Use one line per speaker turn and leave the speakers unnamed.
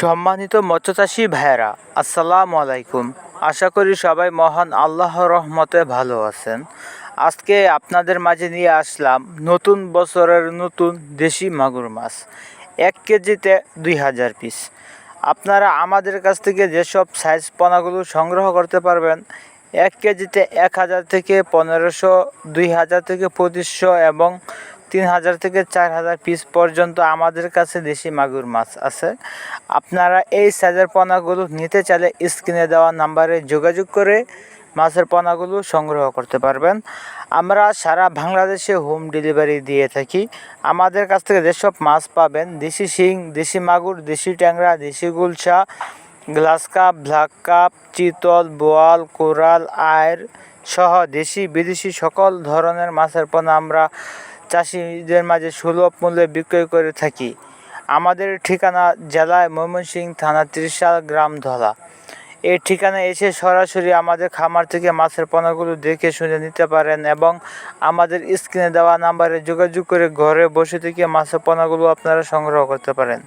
সম্মানিত মৎস্যচাষী ভাইয়েরা, আসসালামু আলাইকুম। আশা করি সবাই মহান আল্লাহর রহমতে ভালো আছেন। আজকে আপনাদের মাঝে নিয়ে আসলাম নতুন বছরের নতুন দেশি মাগুর মাছ, এক কেজিতে দুই হাজার পিস। আপনারা আমাদের কাছ থেকে যেসব সাইজ পোনাগুলো সংগ্রহ করতে পারবেন, এক কেজিতে এক হাজার থেকে পনেরোশো, দুই হাজার থেকে পঁচিশশো এবং তিন হাজার থেকে চার হাজার পিস পর্যন্ত আমাদের কাছে দেশি মাগুর মাছ আছে। আপনারা এই সাইজের পোনাগুলো নিতে চাইলে স্ক্রিনে দেওয়া নাম্বারে যোগাযোগ করে মাছের পোনাগুলো সংগ্রহ করতে পারবেন। আমরা সারা বাংলাদেশে হোম ডেলিভারি দিয়ে থাকি। আমাদের কাছ থেকে যেসব মাছ পাবেন, দেশি শিং, দেশি মাগুর, দেশি ট্যাংরা, দেশি গুলশা, গ্লাস কাপ, ব্ল্যাক কাপ, চিতল, বোয়াল, কোরাল আয়ের সহ দেশি বিদেশি সকল ধরনের মাছের পোনা আমরা চাষিদের মাঝে সুলভ মূল্যে বিক্রয় করে থাকি। আমাদের ঠিকানা জেলায় ময়মনসিং থানা ত্রিশাল গ্রাম ধলা। এই ঠিকানায় এসে সরাসরি আমাদের খামার থেকে মাছের পণ্যগুলো দেখে শুনে নিতে পারেন এবং আমাদের স্ক্রিনে দেওয়া নাম্বারে যোগাযোগ করে ঘরে বসে থেকে মাছের পণ্যগুলো আপনারা সংগ্রহ করতে পারেন।